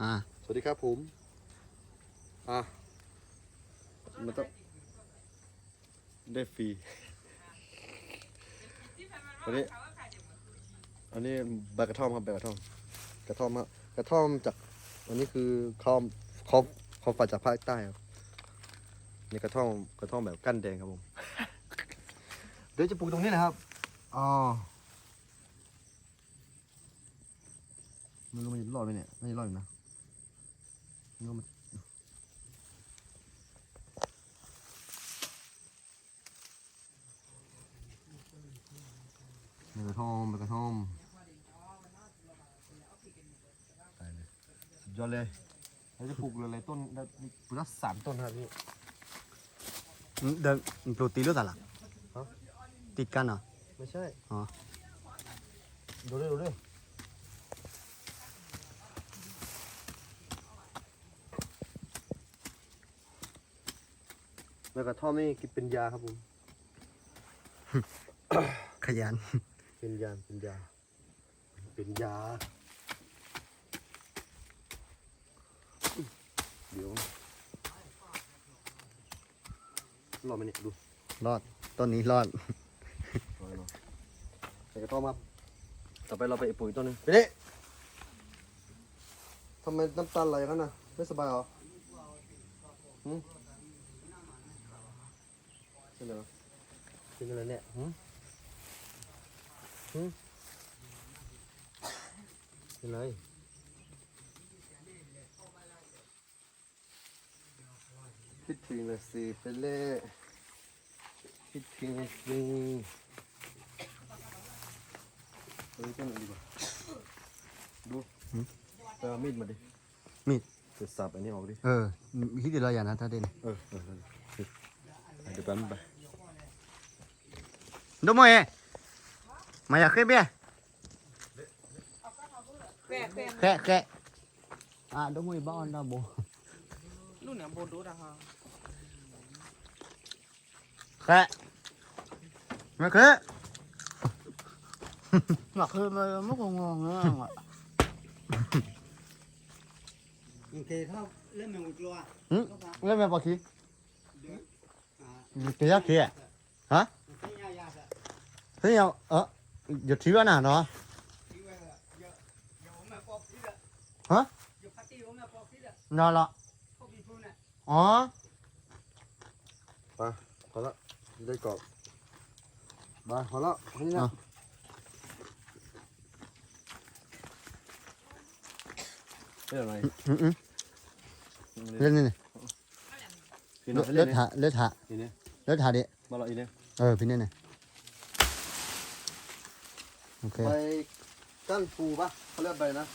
อ่าสวัสดีครับผมอะมันต้องได้ฟรีอันนี้อันนี้ใบกระท่อมครับใบกระท่อม กระท่อมครับกระท่อมจากอันนี้คือคอมคอมคอมฝัดจากภาคใต้ครับนี่กระท่อมกระท่อมแบบกั้นแดงครับผมเดี๋ยวจะปลูกตรงนี้นะครับอ๋อไม่รู้มันจะรอดไหมเนี่ยไม่รอดอยู่นะ ไม่รู้มันกระท่อมใบกระท่อมตายเลยสุดยอดเลยเราจะปลูกอะไรต้นได้ปลูกสักสามต้นครับพี่เดินปลูกตีหรือเปล่าละติดกันเหรอ ไม่ใช่ อ๋อ ดูดิดูดิ ใบกระท่อมนี่กินเป็นยาครับผม ขยัน เป็นยา เป็นยา เป็นยา เดี๋ยวรอไหมเนี่ยดูรอดต้นนี้รอดรอรอใส่กระท่อมครับ ต่อไปเราไปปุ๋ยต้นหนึงไปดิทำไมน้ำตาไหลกันน่ะไม่สบายเหรอหืมเป็นอะไรวะ เป็นอะไรเนี่ยหืมหืมเป็นไรคิดถึงเลยสิไปเล่คิดถึงเลยสิเออกันดีกว่าดูหืมไปเอามีดมาดิมีดจะสับอันนี้ออกดิ เออฮิตเดียวอย่างนะถ้าเด่นเออเออเออเดี๋ยวแป๊บนึงไป ดูโมเอมาอยากขึ้นเบี้ย Kẹ, kẹ. แค่แค่อะดูโมอบ้านดาโบ Lúc nào bố đố ra hả? แค่มาคือมาคือมาไม่คงงงอะ Thì không, lên mình một lúa. หืมเล่นแม่ปอกี้เกี่ยกี้ฮะ Cái nhà nhà sẽ. เฮ้ยเอาเออหยุดทีว่าน่ะเนาะ Thì bây giờ, giờ, giờ ốm mà bọc tí rồi. Hả? Giờ phát đi ốm mà bọc tí rồi. นอนละ Không bị phun này. โอเค ใบก้านปูปะเขาเรียกใบนะ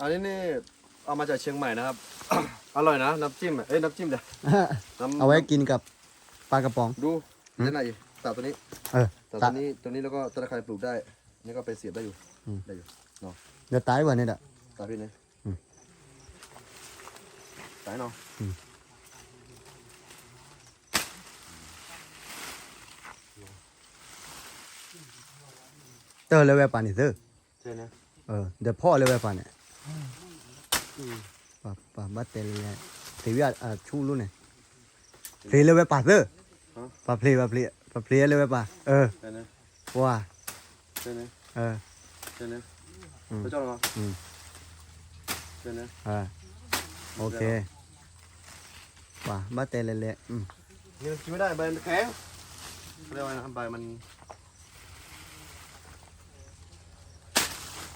อันนี้นี่เอามาจากเชียงใหม่นะครับ อร่อยนะน้ำจิ้มอะเอ้ยน้ำจิ้มเดี๋ยวน้ำเอาไว้กินกับปลากระป๋อง ดูอืมเล่นไหนตัดตัวนี้เออตัดตัตัดวนี้ตัวนี้แล้วก็ตะไคร้ปลูกได้ นี่ก็ไปเสียบได้อยู่อืม ได้อยู่เดี๋ยวตายวันนี้แหละตายพี่เนี่ยอืมตายเนาะ เตอเลยเว้ยป่านนี่เตอใช่นะเออเดี๋ยวพ่อเลยเว้ยป่านเนี่ยป่าป่าบัดเตเลยทีวีอะชูรู้เนี่ยเพลเลยเว้ยป่าเตอป่าเพลป่าเพลป่าเพลเลยเว้ยป่าเออใช่นะว่าใช่นะเออใช่นะอืมไปจ้องเหรออืมใช่นะเออโอเคป่าบัดเตเลยเลยอืมนี่มันกินไม่ได้ใบมันแข็งเขาเรียกว่าไงนะใบมัน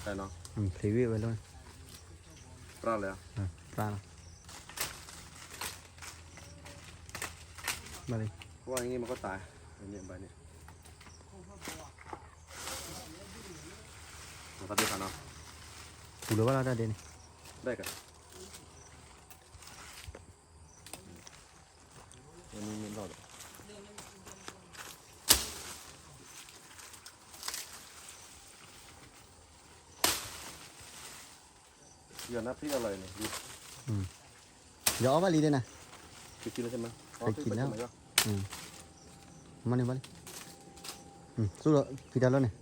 ใช่เนาะอืมทีวีไว้เลยปลาดเลยอะเออปลามาเลยเพราะว่าอย่างงี้มันก็ตายอันนี้ใบนี้มันก็ได้กันเนาะกูรู้ว่าเราได้เด่นได้กันอันนี้ไม่รอดหรอก เดี๋ยวนะพี่อร่อยเนี่ยดูเดี๋ยวเอามาลีเด่นนะเคยกินแล้วใช่ไหมอ๋อเคยกินแล้วเคยกินแล้วมานี่มาเลยอืมสู้แล้วพี่ดาวแล้วเนี่ย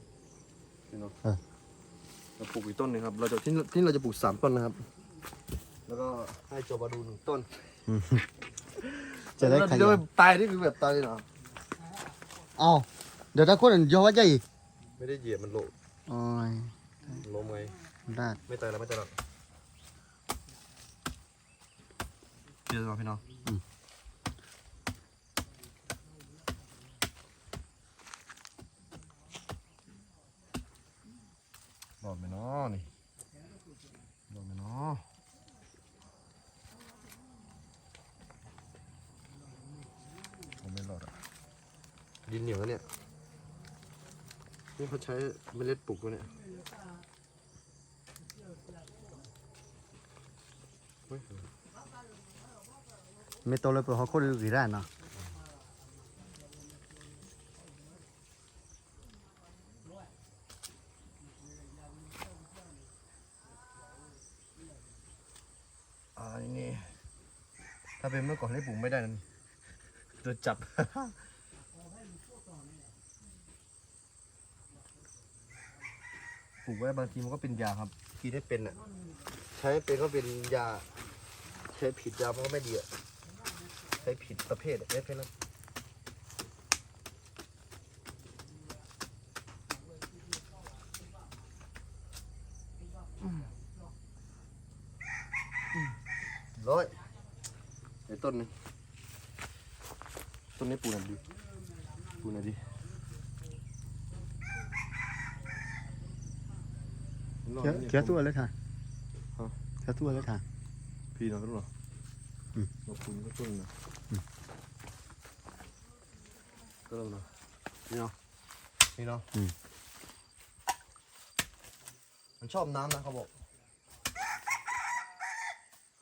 นี่เนาะเออ เราปลูกอีกต้นหนึงครับ เราจะที่ที่เราจะปลูกสามต้นนะครับอแล้วก็ให้โจบาดูหนึ่งต้นจะได้ขเดี๋ยวยายตายนี่คือแบบตายเลยนะเอ้าเดี๋ยวถ้าคนอื่นยอว่าใจอีกไม่ได้เหยียบมันโลโอ้ยล้มไง ได้ ไม่ตายแล้วไม่ตายหรอก เดี๋ยวมาพี่น้องหลอดไหมเนาะนี่หลอดไหมเนาะผมไม่หลอดอะดินเหนียวแล้วเนี่ยนี่เขาใช้เมล็ดปลูกวะเนี่ยเฮ้ย ไม่โตเลยเปิดเขาคนอื่นกี่ได้เนาะอ่านี่ถ้าเป็นเมื่อก่อนให้ปลูกไม่ได้นั่นโดนจับ ปลูกไว้บางทีมันก็เป็นยาครับกินได้เป็นอะ ใช้เป็นก็เป็นยา ใช้ผิดยามันก็ไม่ดีอะ ใช้ผิดประเภทอะไม่เป็นแล้วร้อยไอ้ต้นนึงต้นนี้ปลูกหน่อยดิปลูกหน่อยดิเขียวเขียวตัวเลยค่ะฮะเขียวตัวเลยค่ะ พี่น้องรู้เหรออืมเราคุณก็ต้นนะ ก็เริ่มนะนี่เนาะนี่เนาะอืม มันชอบน้ำนะเขาบอก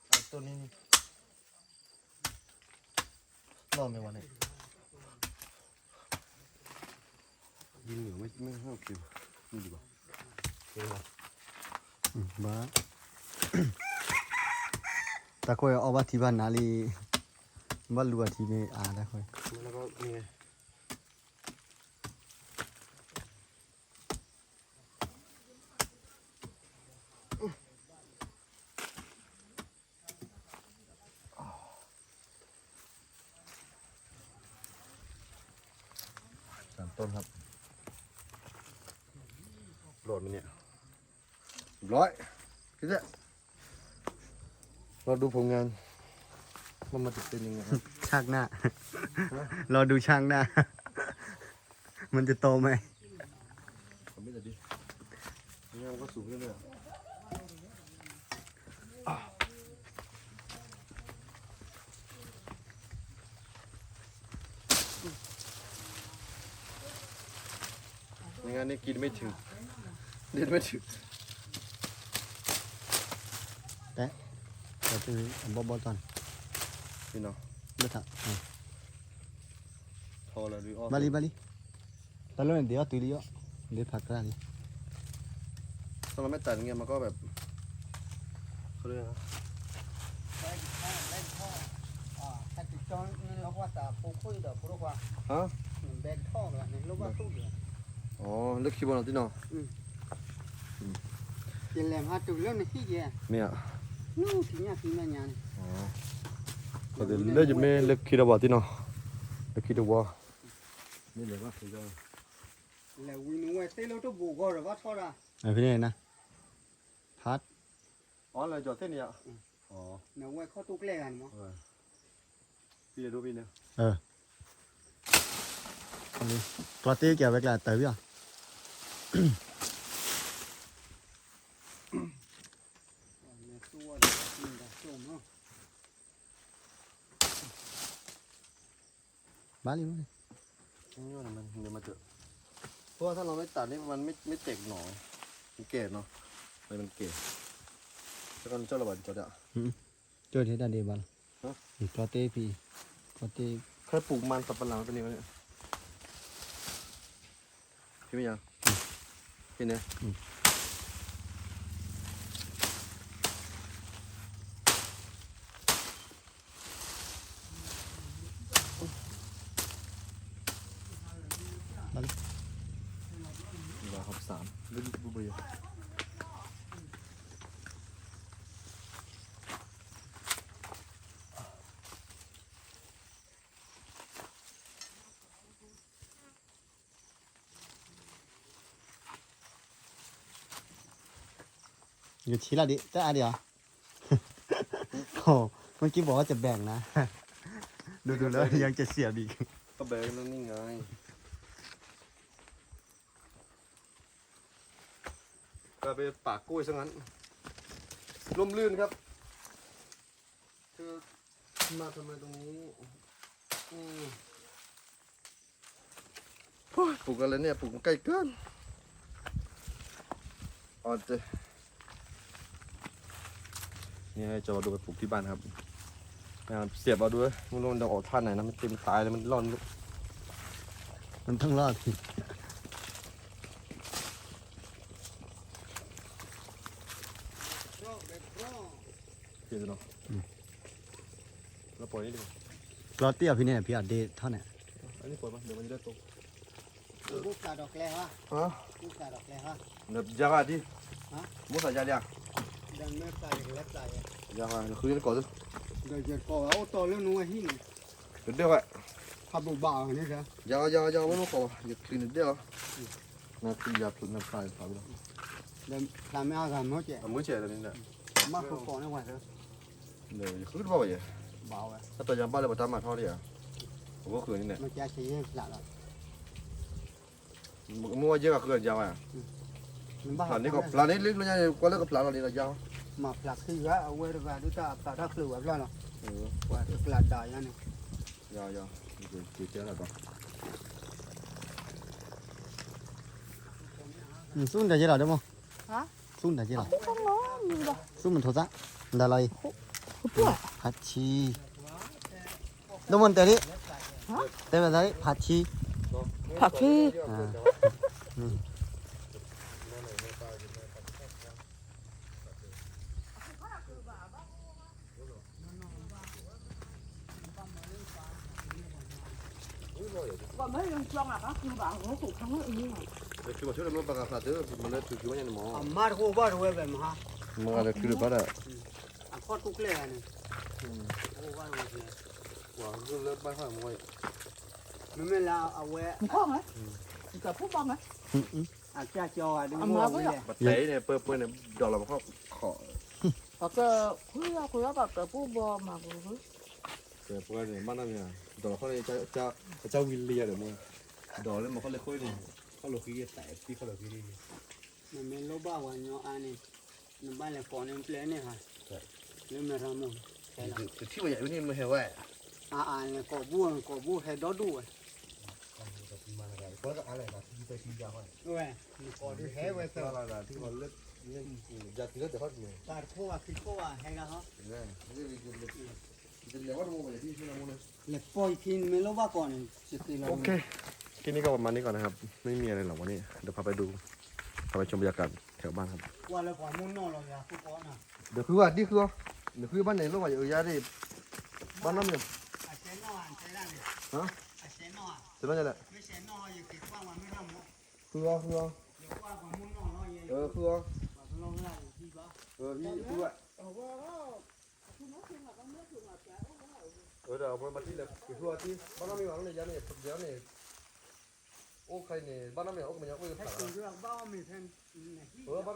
ไอ้ต้นนี้นี่รอดไหมวันนี้ยิงเหนือไม่ไม่ให้โอเคว่ะนี่ดีกว่าเห็นไหมอืมบ้า ตะโกยเอาว่าที่บ้านนาลีบ้านลัวที่นี่อ่าได้ค่อยแล้วก็นี่ไง ต้นครับโหลดมันเนี่ยร้อยคิดเนี่ยเราดูผลงานว่ามันจะเป็นยังไงครับช่างหน้า รอดูช่างหน้า มันจะโตไหมผมไม่ได้ดินี่มันก็สูงเรื่อยๆ ไม่งั้นนี่กินไม่ถึง เดินไม่ถึงเดี๋ยวไปบอบอตอนพี่น้องเดี๋ยวถ้าอ่าพอแล้วหรืออ้อบาลีบาลีตอนนั้นเดี๋ยวตุลีอะเดี๋ยวพักกันถ้ามันไม่ตัดเงี้ยมันก็แบบเขาเรียกอะไรนะถ้าติดจอนนี่เราว่าตาปูคุยเด้อปูรู้ว่าฮะแบกท่ อละนี่รู้ว่าตู้เดียวอ๋อเลือกคีย์บอร์ดที่น้องเป็นแหลมหาตุเรื่องนี่เหี้ยเนี่ยนู่นที่เนี่ยที่เนี่ยยานอ๋อก็เดี๋ยวเลือกจะไม่เลือกคีย์บอร์ดที่น้องเลือกคีย์บอร์ดนี่เลยว่าคือก็แล้ววินไว้เตโลตุบูก็หรือว่าท่อละไอ้พี่นี่นะพัดอ๋ออะไรจอดเส้นนี้อะอ๋อเนาไว้เข้าตุกแลกันมั้งเออพี่จะดูพี่เนี่ยเอออันนี้ตัวเตี้ยเกี่ยวไปกลาเต๋ออะ เนี่ยตัวเดียวนี่ดาโจมเนาะบาลีบาลีนี่ว่ามันเดี๋ยวมาเจอเพราะว่าถ้าเราไม่ตัดนี่มันไม่ไม่เต็กหนอมันเกศเนาะเลยมันเกศแล้วก็เจ้าระบาดจอดอะเจอที่ด้านเดียวบาลฮะตัวเตี้ยพี่ตัวเตี้ยใครปลูกมันสับปะหลังเป็นยังไงเนี่ยพี่ไม่ยัง พี่เนี่ย บาลี รอครับสามดูดูบุย อยู่ชี้ละดิแต่อันเดียวโอ้เมื่อกี้บอกว่าจะแบ่งนะ ดูดูแล้วยังจะเสียบอีกก็แบ่งนั่นนี่ไงกลายเป็นป่ากล้วยซะงั้นร่มรื่นครับ คือมาทำไมตรงนี้อืมโอ้ยปลูกอะไรเนี่ยปลูกใกล้เกินอ๋อเจ นี่ให้จอดูไปปลูกที่บ้านครับอ่าเสียบเอาด้วยไม่รู้มันจะออกท่าไหนนะมันเต็มตายเลยมันร่อน มันต้องรอดสิเปลี่ยนเนาะแล้วปล่อยนี่ดีกว่ารอเตี้ยพี่เนี่ยพี่อาเดทเท่าไหร่อันนี้ปล่อยมาเดี๋ยวมันจะได้โตกูกาดอกแรฮะฮะกูกาดอกแรฮะเดี๋ยวยากอะดิฮะมุสายาเดียดังเมื่อใส่เล็บใส่ยากอะเดี๋ยวคืนนี้ก่อนสิเดี๋ยวจะก่อเอาตัวเรื่องนู้นหินเดี๋ยว เดี๋ยวอะขับบุบ่าวนี่ครับยาวยาวยาวไม่ต้องก่อเดี๋ยวคืนนี้เดี๋ยวน่าคือยาสุดน่าตายตายแล้วเดี๋ยวทำไม่เอาทำเขาเจ๊อะมื้อเช้านี่แหละมาขอก่อนนะวันเถอะเดี๋ยวคืนบ่าวอะบ่าวอะถ้าตัวยามบ้าเลยบ่ตามมาทอดดิอะผมก็คืนนี่แหละมันจะให้หลับอะมั่วเยอะก็คืนยาวอะมันบ้าปลานี้ก็ปลานี้ลึกเลยเนี่ยก็เลิกกับปลาเรานี่ละยาว มาปลักที่ว่าเอาไว้ดูว่าดูตาปลาทักหรือว่าแล้วเนาะเออว่าปลาได้ยังนี่ยาวยาวเดี๋ยวเดี๋ยวเจอแล้วก่อนอืมสู้ได้จีหรอเดี๋ยวมั้งฮะสู้ได้จีหรอข้างน้องมีบ่สู้มันโทษซะได้เลยเพื่อผัดชีดูมันแต่ดิแต่แบบไหนผัดชีผักชี อ่านี่ ว่าไม่ยังจ้องอะก็คือบ่าวเขาถูกทั้งนี้ เดี๋ยวคือว่าช่ วยเราปลากระพาเด้อมันเลยคือว่าอย่างนี้หมออามาดูว่าดูแบบมาฮะมันอะไรคือปลาอะอะขอดกุกเลยนี่โอ้ว่าดูสิว้าวคือเลิกบ้านข้างมวยมันไม่ละเอาไว้มีข้อไหมกับผู้บ้างไหมอืมอืมอาจ้าจอดูเอามาว่าไว้เลยอะบัดเตะเนี่ยเปิดเปิดเนี่ยดอกเราขาขอก็เจอคุยคุยกับกับผู้บอมาบุ้ยเปิดเปิดเนี่ยบ้านนั่นเนี่ยดอเขาเลยเจ้าเจ้าเจ้าวิลเลียเดี๋ยวมึงดอมาค่อย เนี่ยเขาเลยคือแต่ที่เขาเลยคือนี่มันไม่รู้บ้าวันยออันนี้มันบ้านเลยฟอนมันเปลี่ยนเนี่ยค่ะเรื่องมันทำมันใช่ละที่มันใหญ่นี่มันเห็นว่าอ่าอ่าเนี่ยกบูนกบูให้ดอดูเว้ยเพราะอะไรนะที่ไปที่ยาวเว้ยมีกอดูให้เว้ยเพราะอะไรนะที่เขาเลิกเนี่ยอยากกินแล้วแต่เขาเนี่ยตาโคว่าคิดโคว่าให้ละฮะเนี่ยนี่คือเล็กจะเรียกว่าโมไปที่ที่เราเนี่ยเลย ปล่อยทิ้งไม่รู้ว่าก่อนจะคือเราโอเคคลิปนี้ก็ประมาณนี้ก่อนนะครับ ไม่มีอะไรหรอกวันนี้ เดี๋ยวพาไปดูพาไปชมบรรยากาศแถวบ้านครับว่าเลยก่อนมุ่งนอกเราอย่าพูดก่อนนะเดี๋ยวคือว่านี่คือเดี๋ยวคือบ้านไหนรู้ว่าอยู่ยาดิบ้านน้ำเนี่ยอาเชนนอกใช่ได้เลยฮะอาเชนนอกจะนั่นแหละไม่เชนนอกอยู่ติดว่ามันไม่ทำหมดคือว่าคือว่าเดี๋ยวว่าก่อนมุ่งนอกเราเย็นเออคือว่าว่าลองเราที่บ้าเออพี่คือว่า เออเดี๋ยวมันมาที่เลยคือว่าที่บ้านน้ำมีหวังเลยยาเนี่ยยาเนี่ยโอ้ใครเนี่ยบ้านน้ำเนี่ยโอ้มันยังไม่ให้ผ่านคนเรื่องบ้ามีแทนเออบ้าน